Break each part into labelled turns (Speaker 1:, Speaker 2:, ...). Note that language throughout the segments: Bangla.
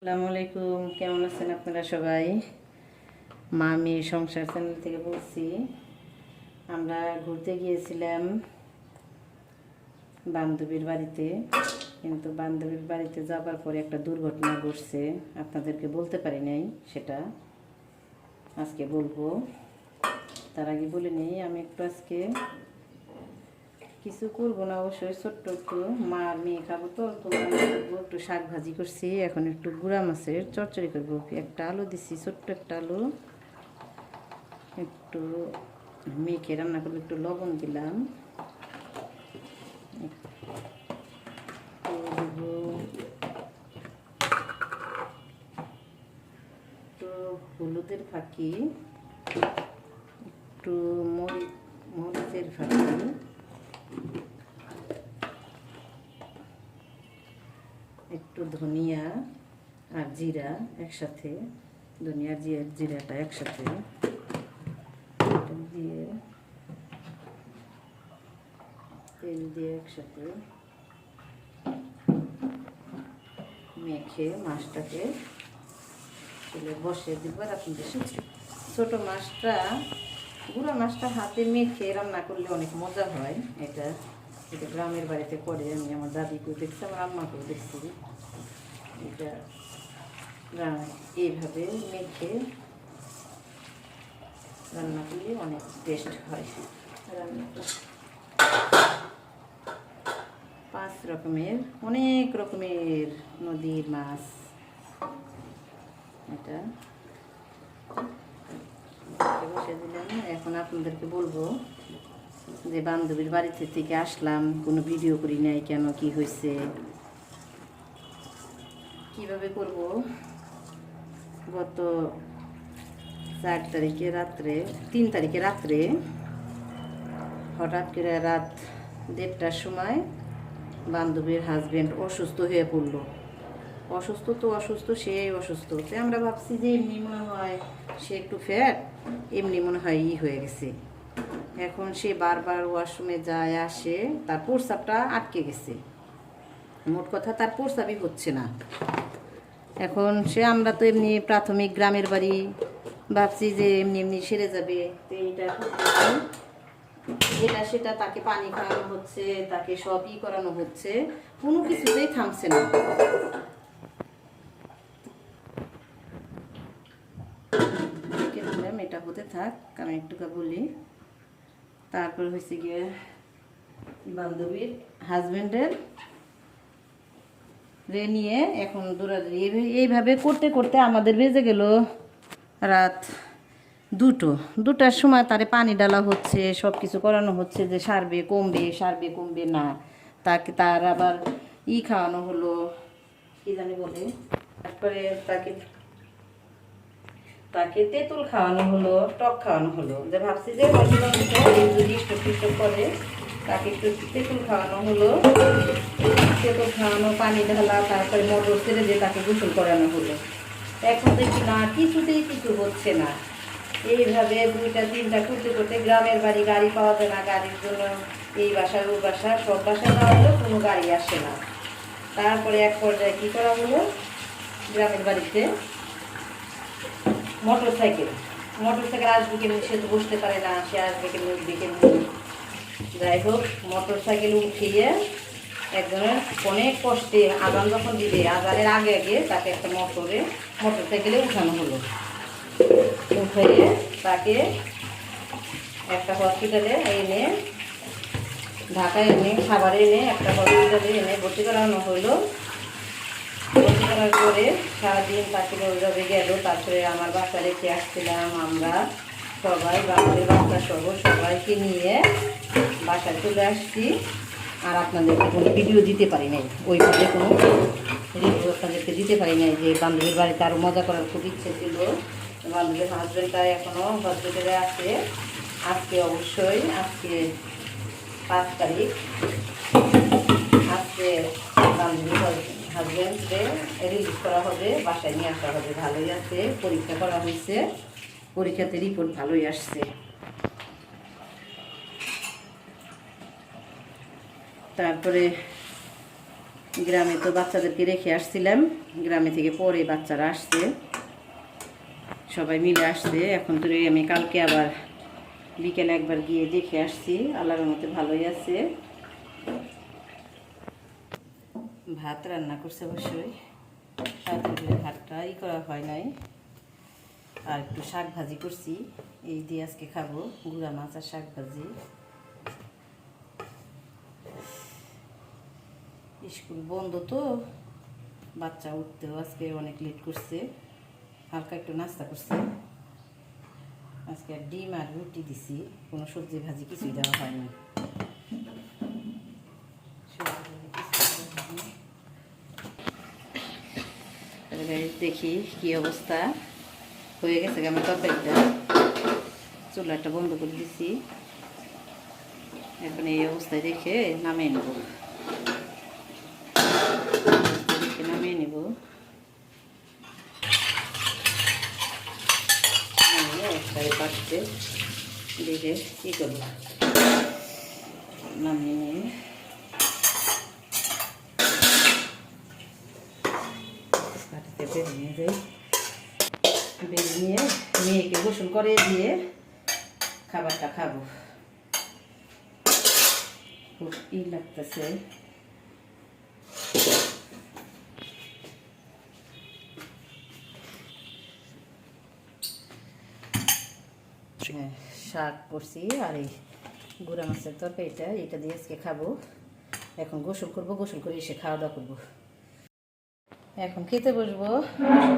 Speaker 1: আসসালামু আলাইকুম, কেমন আছেন আপনারা সবাই? মামি সংসার চ্যানেল থেকে বলছি, আমরা ঘুরতে গিয়েছিলাম বান্ধবীর বাড়িতে, কিন্তু বান্ধবীর বাড়িতে যাবার পরে একটা দুর্ঘটনা ঘটছে, আপনাদেরকে বলতে পারি নাই সেটা, আজকে বলব। তার আগে বলে নিই, আমি একটু আজকে কিছু করব না, অবশ্যই ছোট্ট একটু। মা আর মেয়ে খাব তো একটু শাক ভাজি করছি, এখন একটু গুঁড়া মাছের চচ্চড়ি করব। একটা আলু দিছি, ছোট্ট একটা আলু। একটু মেখে রান্না করব, একটু লবণ দিলাম। একটু হলুদের ফাঁকি, একটু মরিচ মরিচের ফাঁকি। একটু ধনিয়া আর জিরা একসাথে, ধনিয়া জিরা জিরাটা একসাথে। দিয়ে তেল দিয়ে একসাথে মেখে মাছটাকে তেলে বসিয়ে দিব। আর সাথে ছোটো মাছটা, গুঁড়া মাছটা হাতে মেখে রান্না করলে অনেক মজা হয়। এটা এটা গ্রামের বাড়িতে করে, আমি আমার দাদিকেও দেখছি আমার আম্মাকেও দেখছি এটা এইভাবে মেখে রান্না করলে অনেক টেস্ট হয়। রান্নাটা পাঁচ রকমের, অনেক রকমের নদীর মাছ। এটা বসে দিলাম, এখন আপনাদেরকে বলব যে বান্ধবীর বাড়িতে থেকে আসলাম, কোনো ভিডিও করি নাই কেন, কি হয়েছে কীভাবে করব? গত চার তারিখে রাত্রে, তিন তারিখে রাত্রে হঠাৎ করে রাত দেড়টার সময় বান্ধবীর হাজবেন্ড অসুস্থ হয়ে পড়ল। অসুস্থ তো অসুস্থ সে অসুস্থ। তো আমরা ভাবছি যে এমনি মনে হয় সে একটু ফ্যাট এমনি মনে হয় ই হয়ে গেছে। এখন সে বারবার ওয়াশরুমে যায়, আসে, তার প্রস্রাবটা আটকে গেছে। মোট কথা তার প্রস্রাবই হচ্ছে না। এখন সে, আমরা তো এমনি প্রাথমিক গ্রামের বাড়ি, ভাবছি যে এমনি এমনি সেরে যাবে। তো এইটা। এটা সেটা তাকে পানি খাওয়ানো হচ্ছে, তাকে সবই করানো হচ্ছে। কোনো কিছুতেই থামছে না। এটা হতে থাক, আমি একটুকা বলি। তারপর হয়েছে গিয়ে বান্ধবীর হাজবেন্ডের রে নিয়ে এখন দৌড়াদৌড়ি এইভাবে করতে করতে আমাদের বেজে গেল রাত দুটো। দুটার সময় তারে পানি ডালা হচ্ছে সব কিছু করানো হচ্ছে যে সারবে, কমবে সারবে, কমবে না। তাকে তার আবার ই খাওয়ানো হলো, কি জানি বলে, তারপরে তাকে তাকে তেঁতুল খাওয়ানো হলো, টক খাওয়ানো হলো। যে ভাবছি যে যদি করে, তাকে একটু তেঁতুল খাওয়ানো হলো। তেঁতুল খাওয়ানো, পানি ঢালা, তারপরে মোটর ছেড়ে দিয়ে তাকে গোসল করানো হলো। এখন দেখি না, কিছুতেই কিছু হচ্ছে না। এইভাবে দুইটা, তিনটা করতে করতে গ্রামের বাড়ি গাড়ি পাওয়া যায় না গাড়ির জন্য। এই বাসা ওই বাসা, সব বাসা না হলেও কোনো গাড়ি আসে না। তারপরে এক পর্যায়ে কী করা হলো? গ্রামের বাড়িতে মোটর সাইকেল মোটর সাইকেল আসবে কেমনি সে তো বসতে পারে না, সে আসবে কেমনি কেমনি যাই হোক মোটর সাইকেল উঠিয়ে একজনের অনেক কষ্টে আজান যখন দিবে আজানের আগে আগে তাকে একটা মোটরে মোটর সাইকেলে উঠানো হলো। উঠিয়ে তাকে একটা হসপিটালে এনে, ঢাকায় এনে খাবার এনে একটা হসপিটালে এনে ভর্তি করানো হলো। করার পরে সারাদিন তাকে ওইভাবে গেল। তারপরে আমার বাচ্চা রেখে আসছিলাম আমরা সবাই বাচ্চাদের বাচ্চা সহ সবাইকে নিয়ে বাসায় চলে আসছি। আর আপনাদেরকে কোনো ভিডিও দিতে পারি নাই। ওইভাবে কোনো রিভিউ আপনাদেরকে দিতে পারি নাই যে বান্ধবীর বাড়িতে আরও মজা করার খুব ইচ্ছে ছিল। বান্ধবীর হাজব্যান্ডটা এখনও হসপিটালে আছে। আজকে অবশ্যই, আজকে পাঁচ তারিখ। আজকে বান্ধবীর হাজব্যান্ডকে রিলিজ করা হবে, বাসায় নিয়ে আসা হবে। ভালোই আছে, পরীক্ষা করা হয়েছে। পরীক্ষাতে রিপোর্ট ভালোই আসছে। তারপরে গ্রামে তো বাচ্চাদেরকে রেখে আসছিলাম। গ্রামে থেকে পরে বাচ্চারা আসছে। সবাই মিলে আসছে। এখন তো আমি কালকে আবার বিকেলে একবার গিয়ে দেখে আসছি। আল্লাহর মতে ভালোই আছে। ভাত রান্না করছে অবশ্যই। করে ভাতটা ই করা হয় নাই। আর একটু শাক ভাজি করছি। এই দিয়ে আজকে খাব গুঁড়া মাছ আর শাক ভাজি। স্কুল বন্ধ তো, বাচ্চা উঠতেও আজকে অনেক লেট করছে। হালকা একটু নাস্তা করছে। আজকে ডিম আর রুটি দিছি, কোনো সবজি ভাজি কিছুই দেওয়া হয়নি সবজি ভাজি কিছুই দেওয়া হয়নি। তাহলে দেখি কি অবস্থা। হয়ে গেছে আমার তরকারিটা। চুলাটা বন্ধ করে দিছি। এখন এই অবস্থায় রেখে নামিয়ে নেব। রেখে নামিয়ে নেব। একবারে পাশতে দেখে কী করব? নামিয়ে নিয়ে কাটিতে নিয়ে যাই। বেরিয়ে নিয়ে মেয়েকে গোসল করে দিয়ে খাবারটা খাব। খুব ই লাগতেছে। হ্যাঁ, শাক করছি আর এই গুঁড়া মাছের তরকারিটা এটা দিয়ে আজকে খাব। এখন গোসল করব গোসল করে এসে খাওয়া দাওয়া করব। এখন খেতে বসবো।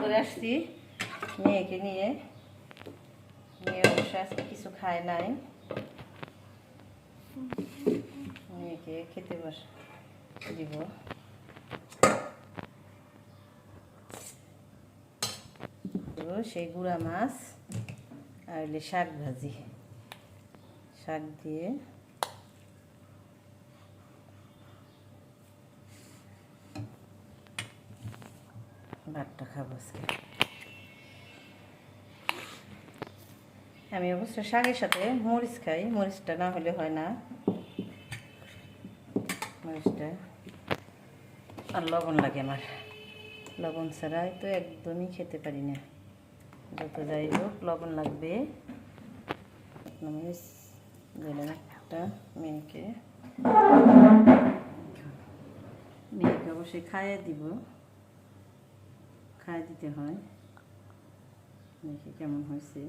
Speaker 1: করে আসছি মেয়েকে নিয়ে। মেয়ে অবশ্য আজকে কিছু খায় নাই। মেয়েকে খেতে বস দিব। সেই গুঁড়া মাছ আর শাক ভাজি। শাক দিয়ে ভাতটা খাব আজকে। আমি অবশ্য শাকের সাথে মরিচ খাই, মরিচটা না হলে হয় না। মরিচটা আর লবণ লাগে আমার। লবণ ছাড়াই তো একদমই খেতে পারি না। যত যাই হোক লবণ লাগবে। মরিচ দিলাম একটা মেয়েকে। মেয়েকে অবশ্যই খাইয়ে দিব। খাইয়ে দিতে হয়। দেখি কেমন হয়েছে।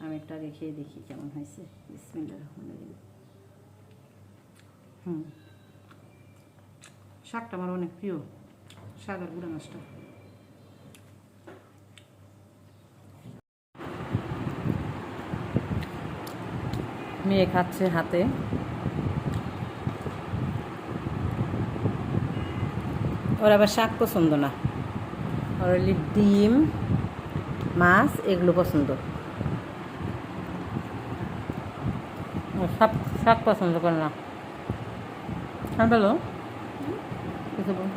Speaker 1: আমি একটা খেয়ে দেখি কেমন হয়েছে। বিসমিল্লাহ রহমানির রহিম। হুম। শাকটা আমার অনেক প্রিয়। শাক আর গুঁড়া মাছটা। মেয়ে খাচ্ছে হাতে। ওর আবার শাক পছন্দ না। হলি ডিম মাছ এগুলো পছন্দ। শাক শাক পছন্দ করে না। হ্যাঁ বলো? কিছু বল।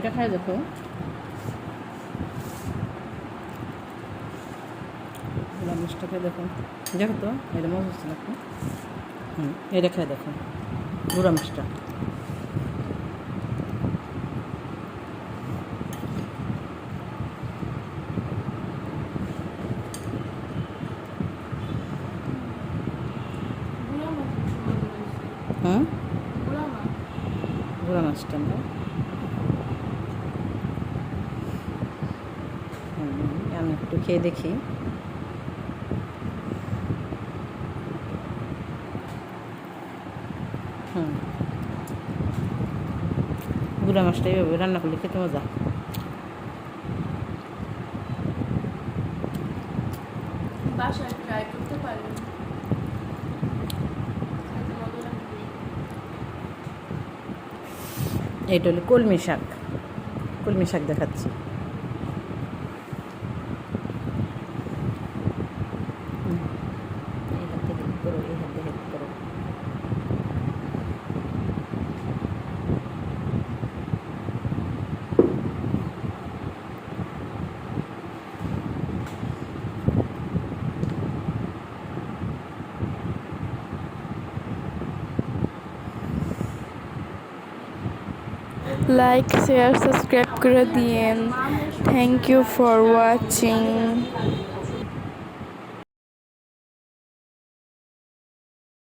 Speaker 1: এটা খাই দেখো। মিষ্টি খেয়ে দেখো। দেখো তো এটা মজা হচ্ছে নাকি হুম এটা খেয়ে দেখো গুঁড়া মাছটা হুম গুঁড়া মাছটা না হুম, আমি একটু খেয়ে দেখি। হুম। গুঁড়া মাছটা এইভাবে রান্না করলে খেতে মজা।
Speaker 2: বাসায় ট্রাই করতে পারেন।
Speaker 1: এটা হলো কলমি শাক। কলমি শাক দেখাচ্ছি।
Speaker 3: লাইক শেয়ার সাবস্ক্রাইব করে দিয়েন থ্যাংক ইউ ফর ওয়াচিং